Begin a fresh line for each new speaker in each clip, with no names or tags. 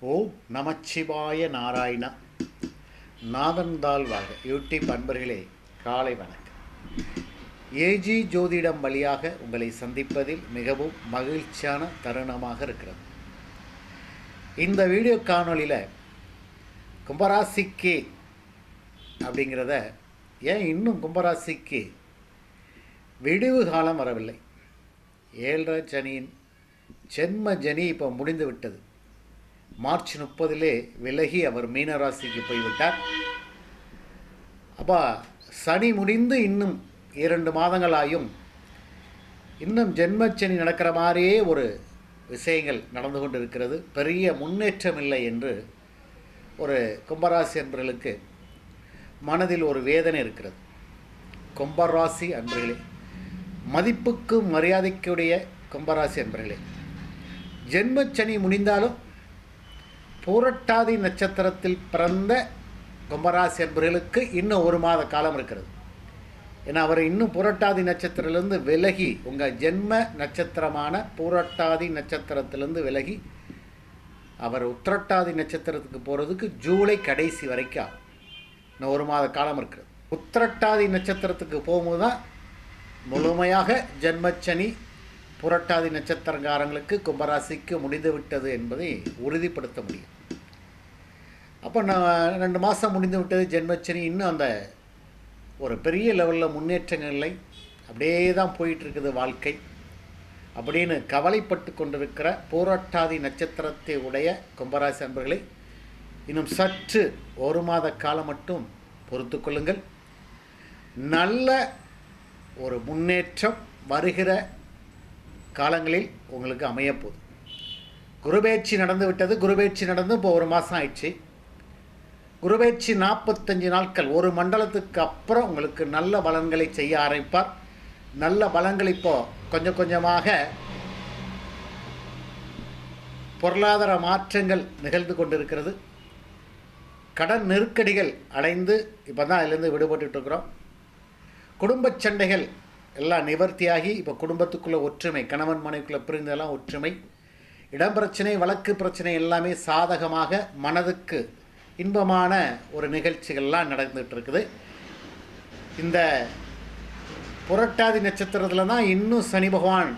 ஓம் நமச்சிவாய Narayana. நாதன்தாழ்வாக YouTube அன்பர்களே காலை வணக்கம். ஏஜி ஜோதிடம் வழியாக உங்களை சந்திப்பதில் மிகவும் மகிழ்ச்சியான தருணமாக இருக்கிறது. இந்த வீடியோ காணொலியில் கும்பராசிக்கு அப்படிங்கிறத ஏன் இன்னும் கும்பராசிக்கு விடிவு காலம் வரவில்லை? ஏழரை சனியின் ஜென்ம ஜனி இப்போ முடிந்து விட்டது. மார்ச் முப்பதிலே விலகி அவர் மீனராசிக்கு போய்விட்டார். அப்போ சனி முடிந்து இன்னும் இரண்டு மாதங்களாயும் இன்னும் ஜென்மச்சனி நடக்கிற மாதிரியே ஒரு விஷயங்கள் நடந்து கொண்டு இருக்கிறது பெரிய முன்னேற்றம் இல்லை என்று ஒரு கும்பராசி அன்பர்களுக்கு மனதில் ஒரு வேதனை இருக்கிறது. கும்பராசி அன்பர்களே மதிப்புக்கு மரியாதைக்குடைய கும்பராசி அன்பர்களே ஜென்மச்சனி முடிந்தாலும் பூரட்டாதி நட்சத்திரத்தில் பிறந்த கும்பராசி அன்பர்களுக்கு இன்னும் ஒரு மாத காலம் இருக்கிறது. ஏன்னா அவர் இன்னும் புரட்டாதி நட்சத்திரத்திலிருந்து விலகி உங்கள் ஜென்ம நட்சத்திரமான பூரட்டாதி நட்சத்திரத்திலிருந்து விலகி அவர் உத்திரட்டாதி நட்சத்திரத்துக்கு போகிறதுக்கு ஜூலை கடைசி வரைக்கும் இன்னும் ஒரு மாத காலம் இருக்கிறது. உத்திரட்டாதி நட்சத்திரத்துக்கு போகும்போது தான் முழுமையாக ஜென்மச்சனி புரட்டாதி நட்சத்திரக்காரங்களுக்கு கும்பராசிக்கு முடிந்துவிட்டது என்பதை உறுதிப்படுத்த முடியும். அப்போ நான் ரெண்டு மாதம் முடிந்து விட்டது ஜென்மச்சனி இன்னும் அந்த ஒரு பெரிய லெவலில் முன்னேற்றங்கள் இல்லை. அப்படியே தான் போயிட்டுருக்குது வாழ்க்கை. அப்படின்னு கவலைப்பட்டு கொண்டிருக்கிற போராட்டாதி நட்சத்திரத்தை உடைய கும்பராசி அன்பர்களை இன்னும் சற்று ஒரு மாத காலம் மட்டும் பொறுத்து கொள்ளுங்கள். நல்ல ஒரு முன்னேற்றம் வருகிற காலங்களில் உங்களுக்கு அமையப்போகுது குருபேட்சி நடந்து விட்டது குருபேட்சி நடந்து இப்போ ஒரு மாதம் ஆயிடுச்சு. குருபெயர்ச்சி நாற்பத்தஞ்சு நாட்கள். ஒரு மண்டலத்துக்கு அப்புறம் உங்களுக்கு நல்ல பலன்களை செய்ய ஆரம்பிப்பார். நல்ல பலன்கள் இப்போ கொஞ்சம் கொஞ்சமாக பொருளாதார மாற்றங்கள் நிகழ்ந்து கொண்டிருக்கிறது. கடன் நெருக்கடிகள் அடைந்து இப்போ தான் அதிலேருந்து விடுபட்டுருக்கிறோம் இருக்கிறோம் குடும்பச் சண்டைகள் எல்லாம் நிவர்த்தியாகி இப்போ குடும்பத்துக்குள்ளே ஒற்றுமை கணவன் மனைவிக்குள்ளே பிரிந்ததெல்லாம் ஒற்றுமை. இடம் பிரச்சனை வழக்கு பிரச்சனை எல்லாமே சாதகமாக மனதுக்கு இன்பமான ஒரு நிகழ்ச்சிகள்லாம் நடந்துகிட்டு இருக்குது இந்த புரட்டாதி நட்சத்திரத்தில் தான் இன்னும் சனி பகவான்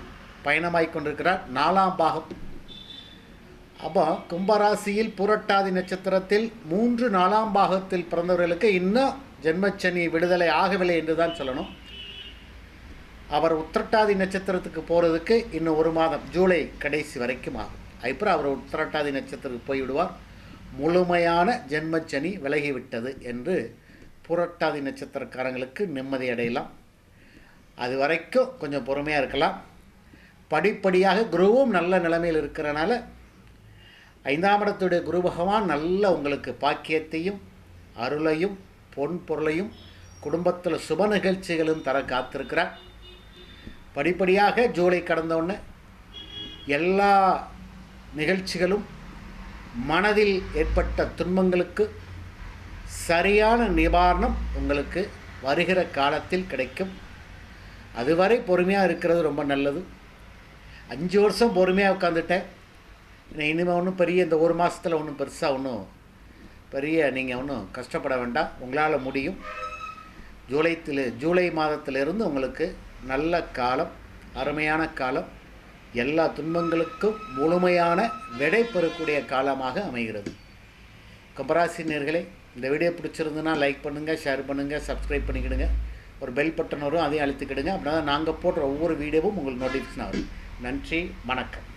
பயணமாய் கொண்டிருக்கிறார். நாலாம் பாகம். அப்போ கும்பராசியில் புரட்டாதி நட்சத்திரத்தில் மூன்று நாலாம் பாகத்தில் பிறந்தவர்களுக்கு இன்னும் ஜென்மச்சனி விடுதலை ஆகவில்லை என்று தான் சொல்லணும். அவர் உத்திரட்டாதி நட்சத்திரத்துக்கு போகிறதுக்கு இன்னும் ஒரு மாதம் ஜூலை கடைசி வரைக்கும் ஆகும். அப்புறம் அவர் உத்திரட்டாதி நட்சத்திரத்துக்கு போய்விடுவார். முழுமையான ஜென்மச்சனி விலகிவிட்டது என்று புரட்டாதி நட்சத்திரக்காரங்களுக்கு நிம்மதி அடையலாம். அது வரைக்கும் கொஞ்சம் பொறுமையாக இருக்கலாம். படிப்படியாக குருவும் நல்ல நிலைமையில் இருக்கிறனால ஐந்தாம் இடத்துடைய குரு பகவான் நல்ல உங்களுக்கு பாக்கியத்தையும் அருளையும் பொன் பொருளையும் குடும்பத்தில் சுப நிகழ்ச்சிகளும் தர காத்திருக்கிறார். படிப்படியாக ஜூலை கடந்தவுடனே எல்லா நிகழ்ச்சிகளும் மனதில் ஏற்பட்ட துன்பங்களுக்கு சரியான நிவாரணம் உங்களுக்கு வருகிற காலத்தில் கிடைக்கும். அதுவரை பொறுமையாக இருக்கிறது ரொம்ப நல்லது. அஞ்சு வருஷம் பொறுமையாக உட்காந்துட்டேன் இனிமேல் ஒன்றும் பெரிய இந்த ஒரு மாதத்தில் ஒன்றும் பெருசாக ஒன்றும் பெரிய நீங்கள் ஒன்றும் கஷ்டப்பட வேண்டாம். உங்களால் முடியும். ஜூலைத்தில் ஜூலை மாதத்திலிருந்து உங்களுக்கு நல்ல காலம் அருமையான காலம். எல்லா துன்பங்களுக்கும் முழுமையான விடை பெறக்கூடிய காலமாக அமைகிறது. கும்பராசினியர்களே இந்த வீடியோ பிடிச்சிருந்துன்னா லைக் பண்ணுங்கள் ஷேர் பண்ணுங்கள் சப்ஸ்கிரைப் பண்ணிக்கிடுங்க. ஒரு பெல் பட்டன் வரும் அதையும் அழுத்திக்கிடுங்க. அப்படின்னா நாங்கள் போடுற ஒவ்வொரு வீடியோவும் உங்களுக்கு நோட்டிஃபிகேஷன் ஆகும் நன்றி வணக்கம்.